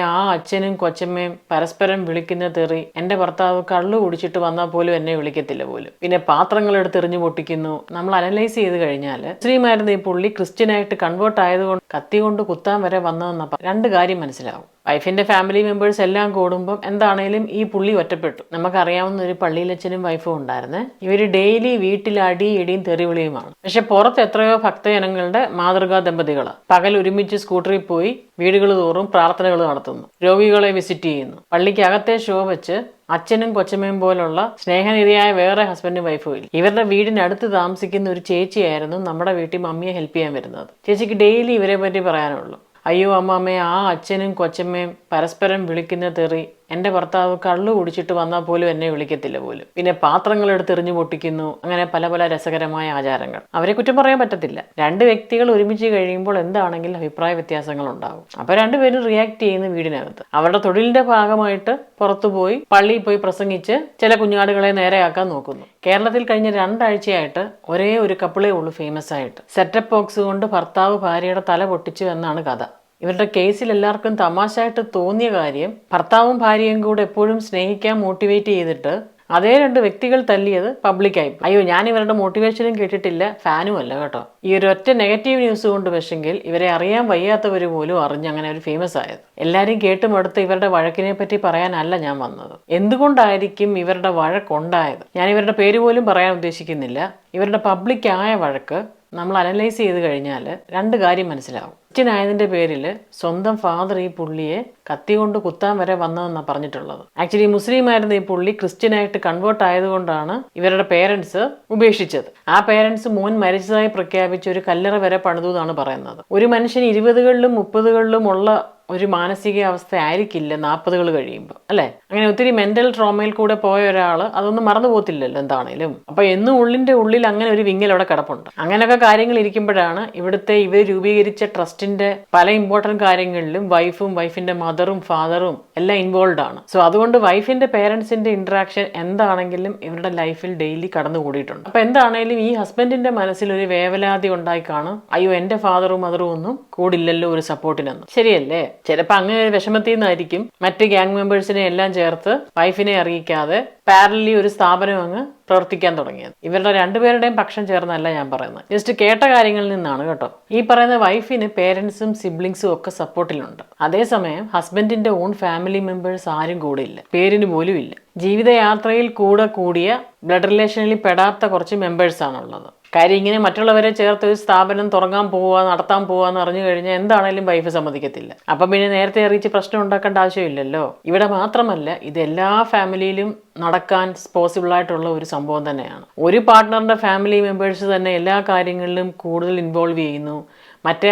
ആ അച്ഛനും കൊച്ചമ്മയും പരസ്പരം വിളിക്കുന്ന തെറി എന്റെ ഭർത്താവ് കള്ളു കുടിച്ചിട്ട് വന്നാൽ പോലും എന്നെ വിളിക്കത്തില്ല പോലും. പിന്നെ പാത്രങ്ങൾ എടുത്ത് എറിഞ്ഞു പൊട്ടിക്കുന്നു. നമ്മൾ അനലൈസ് ചെയ്ത് കഴിഞ്ഞാൽ സ്ത്രീമായിരുന്ന ഈ പുള്ളി ക്രിസ്ത്യനായിട്ട് കൺവേർട്ട് ആയതുകൊണ്ട് കത്തി കൊണ്ട് കുത്താൻ വരെ വന്നതെന്ന രണ്ട് കാര്യം മനസ്സിലാവും. വൈഫിന്റെ ഫാമിലി മെമ്പേഴ്സ് എല്ലാം കൂടുമ്പം എന്താണേലും ഈ പുള്ളി ഒറ്റപ്പെട്ടു. നമുക്കറിയാവുന്ന ഒരു പള്ളിയിലച്ഛനും വൈഫും ഉണ്ടായിരുന്നേ. ഇവർ ഡെയിലി വീട്ടിൽ അടി ഇടിയും തെറിവിളിയുമാണ്. പക്ഷെ പുറത്ത് എത്രയോ ഭക്തജനങ്ങളുടെ മാതൃകാ ദമ്പതികൾ പകൽ ഒരുമിച്ച് സ്കൂട്ടറിൽ പോയി വീടുകൾ തോറും പ്രാർത്ഥനകൾ നടത്തുന്നു. രോഗികളെ വിസിറ്റ് ചെയ്യുന്നു. പള്ളിക്കകത്തെ ഷോ വെച്ച് അച്ഛനും കൊച്ചമ്മയും പോലുള്ള സ്നേഹനിധിയായ വേറെ ഹസ്ബൻഡും വൈഫും ഇല്ല. ഇവരുടെ വീടിനടുത്ത് താമസിക്കുന്ന ഒരു ചേച്ചിയായിരുന്നു നമ്മുടെ വീട്ടിൽ മമ്മിയെ ഹെൽപ്പ് ചെയ്യാൻ വരുന്നത്. ചേച്ചിക്ക് ഡെയിലി ഇവരെ പറ്റി പറയാനുള്ളൂ. അയ്യോ അമ്മാമ്മേ ആ അച്ഛനും കൊച്ചമ്മയും പരസ്പരം വിളിക്കുന്ന തെറി. എന്റെ ഭർത്താവ് കള്ളു കുടിച്ചിട്ട് വന്നാൽ പോലും എന്നെ വിളിക്കത്തില്ല പോലും. പിന്നെ പാത്രങ്ങൾ എടുത്ത് എറിഞ്ഞു പൊട്ടിക്കുന്നു. അങ്ങനെ പല പല രസകരമായ ആചാരങ്ങൾ. അവരെ കുറ്റം പറയാൻ പറ്റത്തില്ല. രണ്ട് വ്യക്തികൾ ഒരുമിച്ച് കഴിയുമ്പോൾ എന്താണെങ്കിലും അഭിപ്രായ വ്യത്യാസങ്ങൾ ഉണ്ടാകും. അപ്പോൾ രണ്ടുപേരും റിയാക്ട് ചെയ്യുന്ന വീടിനകത്ത്. അവരുടെ തൊഴിലിന്റെ ഭാഗമായിട്ട് പുറത്തുപോയി പള്ളിയിൽ പോയി പ്രസംഗിച്ച് ചില കുഞ്ഞാടുകളെ നേരെയാക്കാൻ നോക്കുന്നു. കേരളത്തിൽ കഴിഞ്ഞ രണ്ടാഴ്ചയായിട്ട് ഒരേ ഒരു കപ്പിളേ ഉള്ളൂ ഫേമസ് ആയിട്ട്. സെറ്റപ്പ് ബോക്സ് കൊണ്ട് ഭർത്താവ് ഭാര്യയുടെ തല പൊട്ടിച്ചു എന്നാണ് കഥ. ഇവരുടെ കേസിൽ എല്ലാവർക്കും തമാശയായിട്ട് തോന്നിയ കാര്യം ഭർത്താവും ഭാര്യയും കൂടെ എപ്പോഴും സ്നേഹിക്കാൻ മോട്ടിവേറ്റ് ചെയ്തിട്ട് അതേ രണ്ട് വ്യക്തികൾ തല്ലിയത് പബ്ലിക്കായി അയ്യോ ഞാൻ ഇവരുടെ മോട്ടിവേഷനും കേട്ടിട്ടില്ല ഫാനും അല്ല കേട്ടോ. ഈ ഒരു ഒറ്റ നെഗറ്റീവ് ന്യൂസ് കൊണ്ട് പക്ഷെങ്കിൽ ഇവരെ അറിയാൻ വയ്യാത്തവർ പോലും അറിഞ്ഞ് അങ്ങനെ ഒരു ഫേമസ് ആയത്. എല്ലാരും കേട്ടും അടുത്ത് ഇവരുടെ വഴക്കിനെ പറ്റി പറയാനല്ല ഞാൻ വന്നത്. എന്തുകൊണ്ടായിരിക്കും ഇവരുടെ വഴക്കുണ്ടായത്? ഞാൻ ഇവരുടെ പേര് പോലും പറയാൻ ഉദ്ദേശിക്കുന്നില്ല. ഇവരുടെ പബ്ലിക്കായ വഴക്ക് നമ്മൾ അനലൈസ് ചെയ്ത് കഴിഞ്ഞാൽ രണ്ട് കാര്യം മനസ്സിലാവും. അച്ഛനായതിന്റെ പേരിൽ സ്വന്തം ഫാദർ ഈ പുള്ളിയെ കത്തി കൊണ്ട് കുത്താൻ വരെ വന്നതെന്നാണ് പറഞ്ഞിട്ടുള്ളത്. ആക്ച്വലി മുസ്ലിം ആയിരുന്ന ഈ പുള്ളി ക്രിസ്ത്യനായിട്ട് കൺവേർട്ട് ആയതുകൊണ്ടാണ് ഇവരുടെ പേരൻസ് ഉപേക്ഷിച്ചത്. ആ പേരൻസ് മോൻ മരിച്ചതായി പ്രഖ്യാപിച്ച് ഒരു കല്ലറ വരെ പണിതു എന്നാണ് പറയുന്നത്. ഒരു മനുഷ്യൻ ഇരുപതുകളിലും മുപ്പതുകളിലും ഉള്ള ഒരു മാനസിക അവസ്ഥ ആയിരിക്കില്ല നാൽപ്പതുകൾ കഴിയുമ്പോൾ അല്ലേ? അങ്ങനെ ഒത്തിരി മെന്റൽ ട്രോമയിൽ കൂടെ പോയ ഒരാൾ അതൊന്നും മറന്നു പോകത്തില്ലല്ലോ എന്താണേലും. അപ്പൊ എന്നും ഉള്ളിന്റെ ഉള്ളിൽ അങ്ങനെ ഒരു വിങ്ങൽ അവിടെ കിടപ്പുണ്ട്. അങ്ങനെയൊക്കെ കാര്യങ്ങൾ ഇരിക്കുമ്പോഴാണ് ഇവിടുത്തെ ഇവർ രൂപീകരിച്ച ട്രസ്റ്റിന്റെ പല ഇമ്പോർട്ടന്റ് കാര്യങ്ങളിലും വൈഫും വൈഫിന്റെ മദറും ഫാദറും എല്ലാം ഇൻവോൾവ് ആണ്. സോ അതുകൊണ്ട് വൈഫിന്റെ പേരൻസിന്റെ ഇന്ററാക്ഷൻ എന്താണെങ്കിലും ഇവരുടെ ലൈഫിൽ ഡെയിലി കടന്നുകൂടിയിട്ടുണ്ട്. അപ്പൊ എന്താണേലും ഈ ഹസ്ബൻഡിന്റെ മനസ്സിൽ ഒരു വേവലാതി ഉണ്ടായി കാണും. അയ്യോ എന്റെ ഫാദറും മദറും ഒന്നും കൂടില്ലല്ലോ ഒരു സപ്പോർട്ടിനൊന്നും ശരിയല്ലേ? ചിലപ്പോൾ അങ്ങനെ ഒരു വിഷമത്തിൽ നിന്നായിരിക്കും മറ്റ് ഗ്യാങ് മെമ്പേഴ്സിനെ എല്ലാം ചേർത്ത് വൈഫിനെ അറിയിക്കാതെ പാരലി ഒരു സ്ഥാപനം അങ്ങ് പ്രവർത്തിക്കാൻ തുടങ്ങിയത്. ഇവരുടെ രണ്ടുപേരുടെയും പക്ഷം ചേർന്നല്ല ഞാൻ പറയുന്നത്. ജസ്റ്റ് കേട്ട കാര്യങ്ങളിൽ നിന്നാണ് കേട്ടോ. ഈ പറയുന്ന വൈഫിന് പേരൻസും സിബ്ലിങ്സും ഒക്കെ സപ്പോർട്ടിലുണ്ട് അതേസമയം ഹസ്ബൻഡിന്റെ ഓൺ ഫാമിലി മെമ്പേഴ്സ് ആരും കൂടെ ഇല്ല പേരിന് പോലും ഇല്ല ജീവിതയാത്രയിൽ കൂടെ കൂടിയ ബ്ലഡ് റിലേഷനിൽ പെടാത്ത കുറച്ച് മെമ്പേഴ്സ് ആണുള്ളത്. കാര്യം ഇങ്ങനെ മറ്റുള്ളവരെ ചേർത്ത് ഒരു സ്ഥാപനം തുടങ്ങാൻ പോവുക നടത്താൻ പോവുക എന്ന് അറിഞ്ഞു കഴിഞ്ഞാൽ എന്താണേലും വൈഫ് സമ്മതിക്കത്തില്ല. അപ്പം പിന്നെ നേരത്തെ അറിയിച്ച് പ്രശ്നം ഉണ്ടാക്കേണ്ട ആവശ്യമില്ലല്ലോ. ഇവിടെ മാത്രമല്ല ഇത് എല്ലാ ഫാമിലിയിലും നടക്കാൻ പോസിബിൾ ആയിട്ടുള്ള ഒരു സംഭവം തന്നെയാണ്. ഒരു പാർട്ട്ണറിന്റെ ഫാമിലി മെമ്പേഴ്സ് തന്നെ എല്ലാ കാര്യങ്ങളിലും കൂടുതൽ ഇൻവോൾവ് ചെയ്യുന്നു. മറ്റേ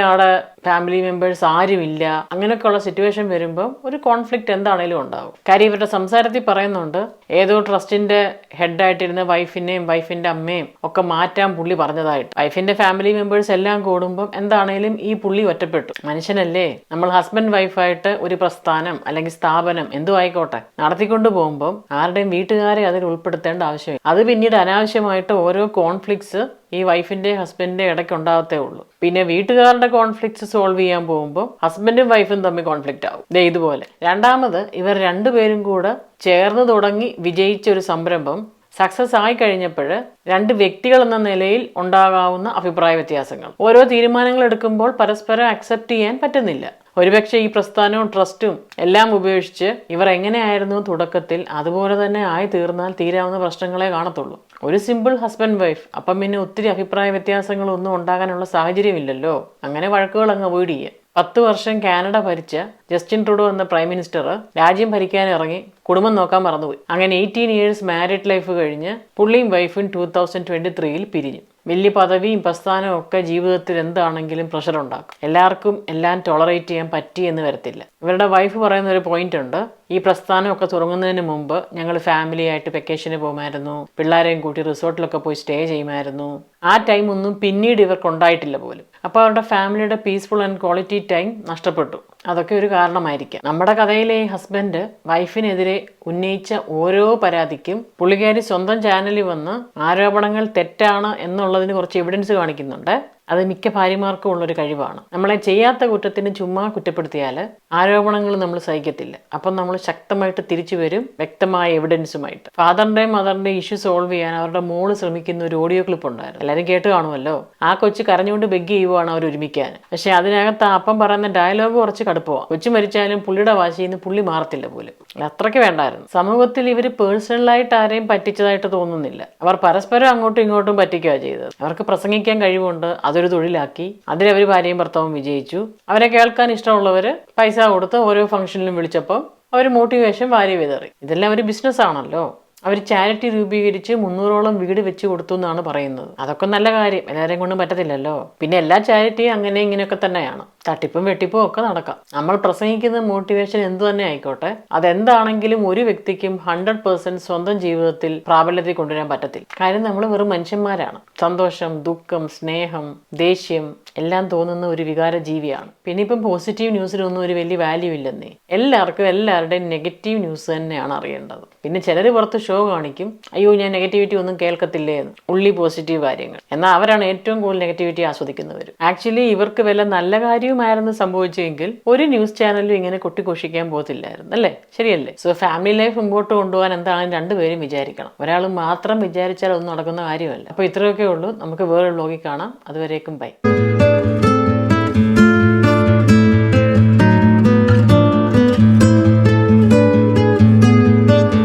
ഫാമിലി മെമ്പേഴ്സ് ആരുമില്ല. അങ്ങനെയൊക്കെയുള്ള സിറ്റുവേഷൻ വരുമ്പോൾ ഒരു കോൺഫ്ലിക്റ്റ് എന്താണേലും ഉണ്ടാവും. കാര്യം ഇവരുടെ സംസാരത്തിൽ പറയുന്നുണ്ട് ഏതോ ട്രസ്റ്റിന്റെ ഹെഡായിട്ടിരുന്ന വൈഫിനെയും വൈഫിന്റെ അമ്മയും ഒക്കെ മാറ്റാൻ പുള്ളി പറഞ്ഞതായിട്ട്. വൈഫിന്റെ ഫാമിലി മെമ്പേഴ്സ് എല്ലാം കൂടുമ്പം എന്താണേലും ഈ പുള്ളി ഒറ്റപ്പെട്ടു. മനുഷ്യനല്ലേ? നമ്മൾ ഹസ്ബൻഡ് വൈഫായിട്ട് ഒരു പ്രസ്ഥാനം അല്ലെങ്കിൽ സ്ഥാപനം എന്തു ആയിക്കോട്ടെ നടത്തിക്കൊണ്ട് പോകുമ്പോൾ ആരുടെയും വീട്ടുകാരെ അതിൽ ഉൾപ്പെടുത്തേണ്ട ആവശ്യമില്ല. അത് പിന്നീട് അനാവശ്യമായിട്ട് ഓരോ കോൺഫ്ലിക്ട്സ് ഈ വൈഫിന്റെ ഹസ്ബൻഡിന്റെ ഇടയ്ക്ക് ഉണ്ടാകത്തേ ഉള്ളൂ. പിന്നെ വീട്ടുകാരുടെ കോൺഫ്ലിക്ട്സ് സോൾവ് ചെയ്യാൻ പോകുമ്പോൾ ഹസ്ബൻഡും വൈഫും തമ്മിൽ കോൺഫ്ലിക്റ്റ് ആവും. ദേ ഇതുപോലെ. രണ്ടാമത് ഇവർ രണ്ടുപേരും കൂടെ ചേർന്ന് തുടങ്ങി വിജയിച്ച ഒരു സംരംഭം സക്സസ് ആയി കഴിഞ്ഞപ്പോൾ രണ്ട് വ്യക്തികൾ എന്ന നിലയിൽ ഉണ്ടാകാവുന്ന അഭിപ്രായ വ്യത്യാസങ്ങൾ. ഓരോ തീരുമാനങ്ങൾ എടുക്കുമ്പോൾ പരസ്പരം അക്സെപ്റ്റ് ചെയ്യാൻ പറ്റുന്നില്ല. ഒരുപക്ഷെ ഈ പ്രസ്ഥാനവും ട്രസ്റ്റും എല്ലാം ഉപേക്ഷിച്ച് ഇവർ എങ്ങനെയായിരുന്നു തുടക്കത്തിൽ അതുപോലെ തന്നെ ആയി തീർന്നാൽ തീരാവുന്ന പ്രശ്നങ്ങളെ കാണത്തുള്ളൂ. ഒരു സിമ്പിൾ ഹസ്ബൻഡ് വൈഫ് അപ്പം പിന്നെ ഒത്തിരി അഭിപ്രായ വ്യത്യാസങ്ങളൊന്നും ഉണ്ടാകാനുള്ള സാഹചര്യമില്ലല്ലോ. അങ്ങനെ വഴക്കുകൾ അങ്ങ് അവോയ്ഡ് ചെയ്യുക. പത്ത് വർഷം കാനഡ ഭരിച്ച ജസ്റ്റിൻ ട്രൂഡോ എന്ന പ്രൈം മിനിസ്റ്റർ രാജ്യം ഭരിക്കാൻ ഇറങ്ങി കുടുംബം നോക്കാൻ മറന്നുപോയി. അങ്ങനെ എയ്റ്റീൻ ഇയേഴ്സ് മാരിഡ് ലൈഫ് കഴിഞ്ഞ് പുള്ളിയും വൈഫും ടൂ തൗസൻഡ് ട്വന്റി ത്രീയിൽ പിരിഞ്ഞു. വലിയ പദവിയും പ്രസ്ഥാനവും ഒക്കെ ജീവിതത്തിൽ എന്താണെങ്കിലും പ്രഷർ ഉണ്ടാക്കും. എല്ലാവർക്കും എല്ലാം ടോളറേറ്റ് ചെയ്യാൻ പറ്റി എന്ന് വരത്തില്ല. ഇവരുടെ വൈഫ് പറയുന്ന ഒരു പോയിന്റ് ഉണ്ട്. ഈ പ്രസ്ഥാനമൊക്കെ തുടങ്ങുന്നതിന് മുമ്പ് ഞങ്ങൾ ഫാമിലി ആയിട്ട് വെക്കേഷന് പോകുമായിരുന്നു. പിള്ളേരെയും കൂട്ടി റിസോർട്ടിലൊക്കെ പോയി സ്റ്റേ ചെയ്യുമായിരുന്നു. ആ ടൈം ഒന്നും പിന്നീട് ഇവർക്ക് ഉണ്ടായിട്ടില്ല പോലും. അപ്പോൾ അവരുടെ ഫാമിലിയുടെ പീസ്ഫുൾ ആൻഡ് ക്വാളിറ്റി ടൈം നഷ്ടപ്പെട്ടു. അതൊക്കെ ഒരു കാരണമായിരിക്കാം. നമ്മുടെ കഥയിലെ ഹസ്ബൻഡ് വൈഫിനെതിരെ ഉന്നയിച്ച ഓരോ പരാതിക്കും പുള്ളിക്കാരി സ്വന്തം ചാനലിൽ വന്ന് ആരോപണങ്ങൾ തെറ്റാണ് എന്നുള്ളതിന് കുറച്ച് എവിഡൻസ് കാണിക്കുന്നുണ്ട്. അത് മിക്ക ഭാര്യമാർക്കും ഉള്ളൊരു കഴിവാണ്. നമ്മളെ ചെയ്യാത്ത കുറ്റത്തിന് ചുമ്മാ കുറ്റപ്പെടുത്തിയാൽ ആരോപണങ്ങൾ നമ്മൾ സഹിക്കത്തില്ല. അപ്പം നമ്മൾ ശക്തമായിട്ട് തിരിച്ചു വരും വ്യക്തമായ എവിഡൻസുമായിട്ട് ഫാദറിന്റെയും മദറിന്റെയും ഇഷ്യൂ സോൾവ് ചെയ്യാൻ അവരുടെ മോൾ ശ്രമിക്കുന്ന ഒരു ഓഡിയോ ക്ലിപ്പ് ഉണ്ടായിരുന്നു. എല്ലാവരും കേട്ട് കാണുമല്ലോ? ആ കൊച്ചു കരഞ്ഞുകൊണ്ട് ബെഗ് ചെയ്യുവാണ് അവർ ഒരുമിക്കാൻ. പക്ഷെ അതിനകത്ത് അപ്പം പറയുന്ന ഡയലോഗ് കുറച്ച് കടുപ്പമാണ് കൊച്ചു മരിച്ചാലും പുള്ളിയുടെ വാശിയിൽ നിന്ന് പുള്ളി മാറത്തില്ല പോലും. അത്രയ്ക്ക് വേണ്ടായിരുന്നു. സമൂഹത്തിൽ ഇവർ പേഴ്സണലായിട്ട് ആരെയും പറ്റിച്ചതായിട്ട് തോന്നുന്നില്ല. അവർ പരസ്പരം അങ്ങോട്ടും ഇങ്ങോട്ടും പറ്റിക്കുക ചെയ്തത്. അവർക്ക് പ്രസംഗിക്കാൻ കഴിവുണ്ട് അതൊരു തൊഴിലാക്കി. അതിലവർ ഭാര്യയും ഭർത്താവും വിജയിച്ചു. അവരെ കേൾക്കാൻ ഇഷ്ടമുള്ളവർ പൈസ കൊടുത്ത് ഓരോ ഫംഗ്ഷനിലും വിളിച്ചപ്പം അവർ മോട്ടിവേഷൻ ഭാര്യ വിതറി. ഇതെല്ലാം ഒരു ബിസിനസ് ആണല്ലോ. അവർ ചാരിറ്റി രൂപീകരിച്ച് മുന്നൂറോളം വീട് വെച്ച് കൊടുത്തു എന്നാണ് പറയുന്നത്. അതൊക്കെ നല്ല കാര്യം. എല്ലാവരെയും കൊണ്ടും പറ്റത്തില്ലല്ലോ. പിന്നെ എല്ലാ ചാരിറ്റിയും അങ്ങനെ ഇങ്ങനെയൊക്കെ തന്നെയാണ്. തട്ടിപ്പും വെട്ടിപ്പും ഒക്കെ നടക്കാം. നമ്മൾ പ്രസംഗിക്കുന്ന മോട്ടിവേഷൻ എന്തു തന്നെ ആയിക്കോട്ടെ. അതെന്താണെങ്കിലും ഒരു വ്യക്തിക്കും ഹൺഡ്രഡ് പേഴ്സെന്റ് സ്വന്തം ജീവിതത്തിൽ പ്രാബല്യത്തിൽ കൊണ്ടുവരാൻ പറ്റത്തില്ല. കാര്യം നമ്മൾ വെറും മനുഷ്യന്മാരാണ്. സന്തോഷം ദുഃഖം സ്നേഹം ദേഷ്യം എല്ലാം തോന്നുന്ന ഒരു വികാര ജീവിയാണ് പിന്നെ ഇപ്പം പോസിറ്റീവ് ന്യൂസിനൊന്നും ഒരു വലിയ വാല്യൂ ഇല്ലെന്നേ. എല്ലാവർക്കും എല്ലാവരുടെയും നെഗറ്റീവ് ന്യൂസ് തന്നെയാണ് അറിയേണ്ടത്. പിന്നെ ചിലർ പുറത്ത് ഷോ കാണിക്കും അയ്യോ ഞാൻ നെഗറ്റിവിറ്റി ഒന്നും കേൾക്കത്തില്ലേ എന്ന്. ഉള്ളി പോസിറ്റീവ് കാര്യങ്ങൾ. എന്നാൽ അവരാണ് ഏറ്റവും കൂടുതൽ നെഗറ്റിവിറ്റി ആസ്വദിക്കുന്നവർ. ആക്ച്വലി ഇവർക്ക് വല്ല നല്ല കാര്യവുമായിരുന്നു സംഭവിച്ചെങ്കിൽ ഒരു ന്യൂസ് ചാനലും ഇങ്ങനെ കൊട്ടിഘോഷിക്കാൻ പോകത്തില്ലായിരുന്നു അല്ലേ? ശരിയല്ലേ? സോ ഫാമിലി ലൈഫ് മുമ്പോട്ട് കൊണ്ടുപോകാൻ എന്താണെന്ന് രണ്ടുപേരും വിചാരിക്കണം. ഒരാൾ മാത്രം വിചാരിച്ചാൽ ഒന്നും നടക്കുന്ന കാര്യമല്ല. അപ്പോൾ ഇത്രയൊക്കെ ഉള്ളൂ. നമുക്ക് വേറെ ബ്ലോഗിൽ കാണാം. അതുവരേക്കും ബൈ.